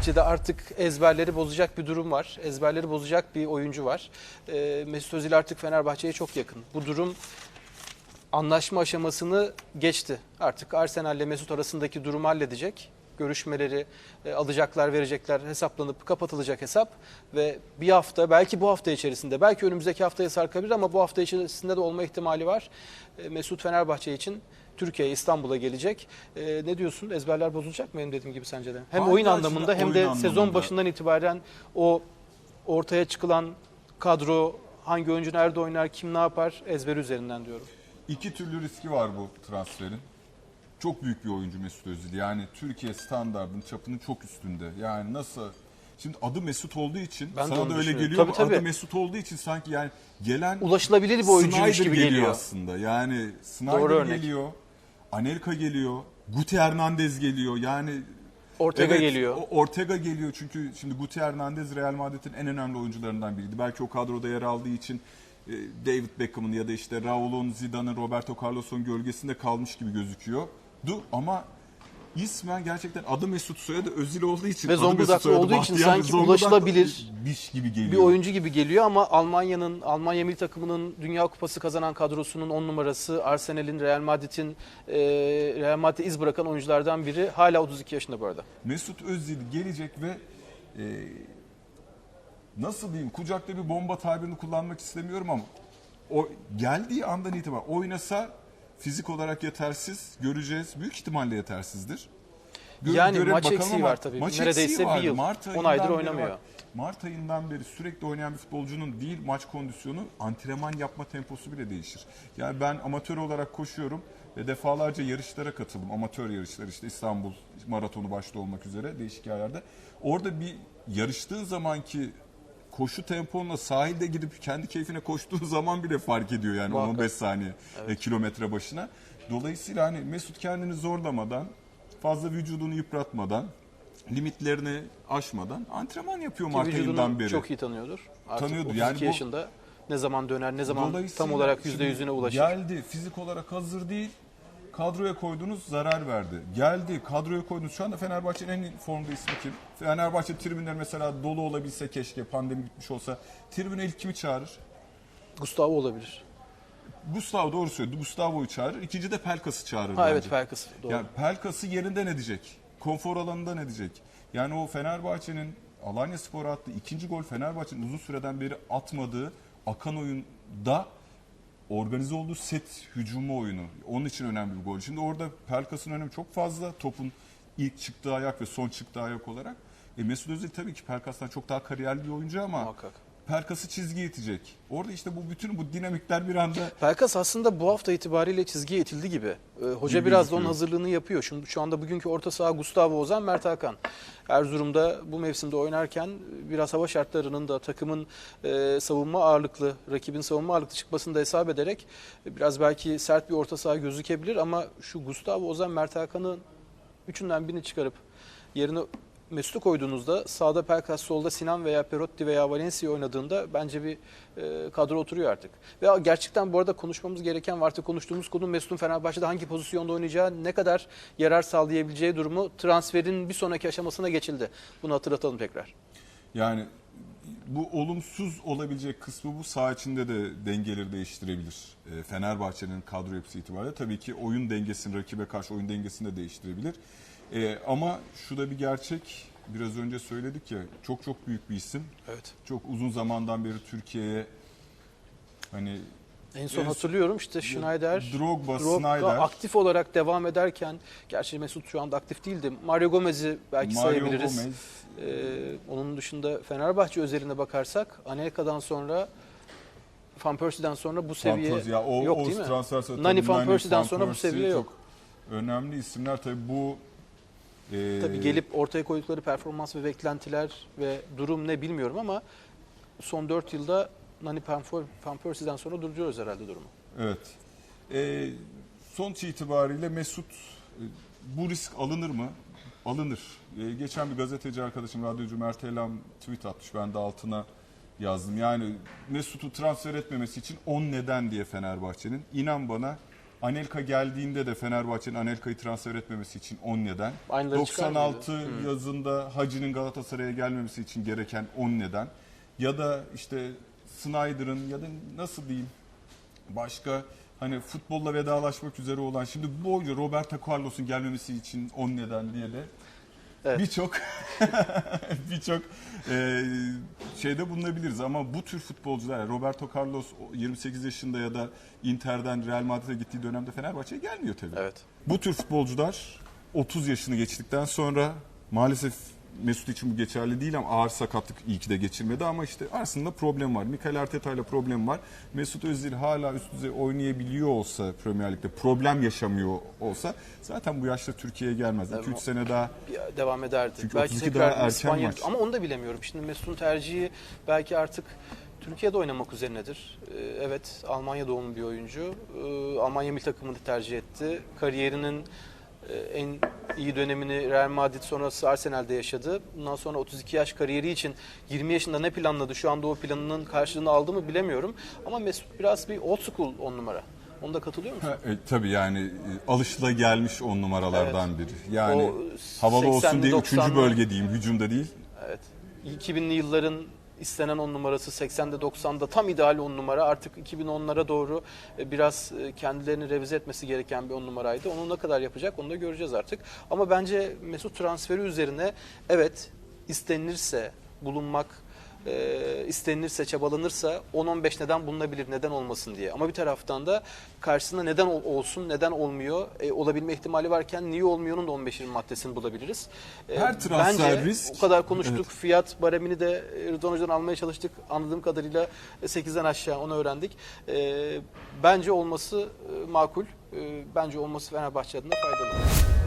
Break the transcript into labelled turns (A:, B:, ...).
A: Fenerbahçe'de artık ezberleri bozacak bir durum var. Ezberleri bozacak bir oyuncu var. Ee, Mesut Özil artık Fenerbahçe'ye çok yakın. Bu durum anlaşma aşamasını geçti. Artık Arsenal ile Mesut arasındaki durumu halledecek. Görüşmeleri e, alacaklar, verecekler, hesaplanıp kapatılacak hesap ve bir hafta, belki bu hafta içerisinde, belki önümüzdeki haftaya sarkabilir ama bu hafta içerisinde de olma ihtimali var. E, Mesut Fenerbahçe için Türkiye'ye, İstanbul'a gelecek. E, ne diyorsun? Ezberler bozulacak mı benim dediğim gibi sence de? Hem
B: Hangi
A: oyun anlamında hem
B: oyun
A: de
B: anlamında?
A: sezon başından itibaren o ortaya çıkılan kadro, hangi oyuncu nerede oynar, kim ne yapar ezberi üzerinden diyorum.
B: İki türlü riski var bu transferin. Çok büyük bir oyuncu Mesut Özil. Yani Türkiye standartının çapının çok üstünde. Yani nasıl Şimdi adı Mesut olduğu için
A: Ben
B: sana da öyle geliyor.
A: Tabii, tabii.
B: Adı Mesut olduğu için sanki yani gelen
A: Ulaşılabilir bir oyuncuymuş gibi
B: geliyor,
A: geliyor.
B: aslında. Yani Snyder
A: Doğru örnek.
B: geliyor. Anelka geliyor. Guti Hernandez geliyor. Yani
A: Ortega
B: Evet,
A: geliyor.
B: Ortega geliyor çünkü şimdi Guti Hernandez Real Madrid'in en önemli oyuncularından biriydi. Belki o kadroda yer aldığı için e, David Beckham'ın ya da işte Raul'un, Zidane'ın, Roberto Carlos'un gölgesinde kalmış gibi gözüküyordu. Ama ismen gerçekten adı Mesut soyadı Özil olduğu için
A: Ve Zonguldaklı olduğu için sanki ulaşılabilir
B: gibi geliyor.
A: bir oyuncu gibi geliyor ama Almanya'nın Almanya milli takımının Dünya Kupası kazanan kadrosunun 10 numarası Arsenal'in Real Madrid'in e, Real Madrid'e iz bırakan oyunculardan biri hala 32 yaşında bu arada.
B: Mesut Özil gelecek ve e, nasıl diyeyim kucakta bir bomba tabirini kullanmak istemiyorum ama o geldiği andan itibaren oynasa fizik olarak yetersiz göreceğiz. Büyük ihtimalle yetersizdir. Gö-
A: Yani
B: görelim
A: maç eksiği var tabii.
B: maç
A: Neredeyse bir yıl.
B: Mart
A: 10
B: ayından
A: aydır oynamıyor.
B: bak, Mart ayından beri sürekli oynayan bir futbolcunun değil maç kondisyonu antrenman yapma temposu bile değişir. Yani ben amatör olarak koşuyorum ve defalarca yarışlara katıldım. Amatör yarışlar işte İstanbul maratonu başta olmak üzere değişik yerlerde. Orada bir yarıştığın zamanki koşu temponla sahilde gidip kendi keyfine koştuğun zaman bile fark ediyor yani
A: Muhakkak.
B: 15 saniye e, kilometre başına. Dolayısıyla hani Mesut kendini zorlamadan, fazla vücudunu yıpratmadan, limitlerini aşmadan antrenman yapıyor Mart ayından beri.
A: çok iyi tanıyordur. Artık
B: Tanıyordur.
A: 32
B: Yani bu-
A: yaşında ne zaman döner, ne zaman tam olarak
B: şimdi
A: %100'üne ulaşır.
B: Geldi fizik olarak hazır değil. Kadroya koydunuz zarar verdi. Geldi kadroya koydunuz. Şu anda Fenerbahçe'nin en formda ismi kim? Fenerbahçe tribünleri mesela dolu olabilse keşke pandemi bitmiş olsa. Tribüne ilk kimi çağırır?
A: Gustavo olabilir.
B: Gustavo doğru söyledi. Gustavo'yu çağırır. İkinci de Pelkas'ı çağırır.
A: Ha
B: bence.
A: evet Pelkas doğru.
B: Yani Pelkas'ı yerinden edecek. Konfor alanından edecek. Yani o Fenerbahçe'nin Alanya Spor'a attığı ikinci gol Fenerbahçe'nin uzun süreden beri atmadığı akan oyunda organize olduğu set hücumu oyunu. Onun için önemli bir gol. Şimdi orada Pelkas'ın önemi çok fazla. Topun ilk çıktığı ayak ve son çıktığı ayak olarak. E Mesut Özil tabii ki Pelkas'tan çok daha kariyerli bir oyuncu ama
A: Muhakkak.
B: Pelkas'ı çizgiye itecek. Orada işte bu bütün bu dinamikler bir anda
A: Pelkas aslında bu hafta itibariyle çizgiye itildi gibi. Ee, hoca
B: Gibi
A: biraz da onun hazırlığını yapıyor. Şimdi şu anda bugünkü orta saha Gustavo Ozan, Mert Hakan. Erzurum'da bu mevsimde oynarken biraz hava şartlarının da takımın e, savunma ağırlıklı, rakibin savunma ağırlıklı çıkmasını da hesap ederek e, biraz belki sert bir orta saha gözükebilir ama şu Gustavo Ozan, Mert Hakan'ın üçünden birini çıkarıp yerine Mesut'u koyduğunuzda sağda Pelkas, solda Sinan veya Perotti veya Valencia oynadığında bence bir e, kadro oturuyor artık. Ve gerçekten bu arada konuşmamız gereken ve artık konuştuğumuz konu Mesut'un Fenerbahçe'de hangi pozisyonda oynayacağı, ne kadar yarar sağlayabileceği durumu transferin bir sonraki aşamasına geçildi. Bunu hatırlatalım tekrar.
B: Yani bu olumsuz olabilecek kısmı bu saha içinde de dengeleri değiştirebilir. E, Fenerbahçe'nin kadro yapısı itibariyle tabii ki oyun dengesini, rakibe karşı oyun dengesini de değiştirebilir. E, ama şu da bir gerçek, biraz önce söyledik ya çok çok büyük bir isim.
A: Evet.
B: Çok uzun zamandan beri Türkiye'ye hani
A: En son
B: En-
A: hatırlıyorum işte Schneider,
B: Drogba,
A: Drogba
B: Snyder.
A: aktif olarak devam ederken, gerçi Mesut şu anda aktif değildi. Mario Gomez'i belki
B: Mario
A: sayabiliriz.
B: Gomez,
A: Ee, onun dışında Fenerbahçe özeline bakarsak Anelka'dan sonra Van Persie'den sonra bu seviye
B: Fantoz ya, o,
A: yok
B: o
A: değil mi?
B: transfer
A: Nani Van Persie'den sonra bu seviye yok.
B: Önemli isimler tabii bu e,
A: Tabii gelip ortaya koydukları performans ve beklentiler ve durum ne bilmiyorum ama son 4 yılda Nani Van Persie'den sonra duruyoruz herhalde durumu.
B: Evet. Ee, sonuç itibariyle Mesut e, bu risk alınır mı? Alınır. Ee, geçen bir gazeteci arkadaşım, radyocu Mert Elam tweet atmış. Ben de altına yazdım. Yani Mesut'u transfer etmemesi için 10 neden diye Fenerbahçe'nin. İnan bana Anelka geldiğinde de Fenerbahçe'nin Anelka'yı transfer etmemesi için 10 neden.
A: Aynıları çıkar
B: 96 yazında Hacı'nın Galatasaray'a gelmemesi için gereken 10 neden. Ya da işte Snyder'ın ya da nasıl diyeyim başka hani futbolla vedalaşmak üzere olan şimdi bu oyuncu Roberto Carlos'un gelmemesi için 10 neden diye de
A: Evet.
B: birçok birçok e, şeyde bulunabiliriz ama bu tür futbolcular Roberto Carlos 28 yaşında ya da Inter'den Real Madrid'e gittiği dönemde Fenerbahçe'ye gelmiyor tabii.
A: Evet.
B: Bu tür futbolcular 30 yaşını geçtikten sonra maalesef Mesut için bu geçerli değil ama ağır sakatlık iyi ki de geçirmedi ama işte aslında problem var. Mikel Arteta ile problem var. Mesut Özil hala üst düzey oynayabiliyor olsa Premier Lig'de problem yaşamıyor olsa zaten bu yaşta Türkiye'ye gelmez. 2-3
A: Evet.
B: sene daha
A: bir devam ederdi.
B: Çünkü
A: belki
B: 32
A: tekrar
B: daha erken
A: İspanya
B: maç.
A: ama onu da bilemiyorum. Şimdi Mesut'un tercihi belki artık Türkiye'de oynamak üzerinedir. Ee, Evet, Almanya doğumlu bir oyuncu. Ee, Almanya milli takımını tercih etti. Kariyerinin en iyi dönemini Real Madrid sonrası Arsenal'de yaşadı. Bundan sonra 32 yaş kariyeri için 20 yaşında ne planladı? Şu anda o planının karşılığını aldı mı bilemiyorum. Ama Mesut biraz bir old school on numara. Onda katılıyor musun?
B: Ha, e, tabii yani e, alışıla gelmiş on numaralardan biri. Yani
A: O
B: havalı olsun
A: 80'li,
B: diye üçüncü
A: 90'lı
B: bölge diyeyim hücumda değil.
A: Evet. 2000'li yılların istenen 10 numarası 80'de 90'da tam ideal 10 numara. Artık 2010'lara doğru e, biraz e, kendilerini revize etmesi gereken bir 10 numaraydı. Onu ne kadar yapacak onu da göreceğiz artık. Ama bence Mesut transferi üzerine evet istenilirse bulunmak e, istenilirse, çabalanırsa 10-15 neden bulunabilir, neden olmasın diye. Ama bir taraftan da karşısında neden ol- olsun, neden olmuyor, e, olabilme ihtimali varken niye olmuyor'nun da 15-20 maddesini bulabiliriz. E,
B: Her transfer
A: bence
B: risk.
A: o kadar konuştuk.
B: Evet.
A: Fiyat baremini de e, Rıdvan Hoca'dan almaya çalıştık. Anladığım kadarıyla 8'den aşağı onu öğrendik. E, bence olması e, makul. E, bence olması Fenerbahçe adına faydalı.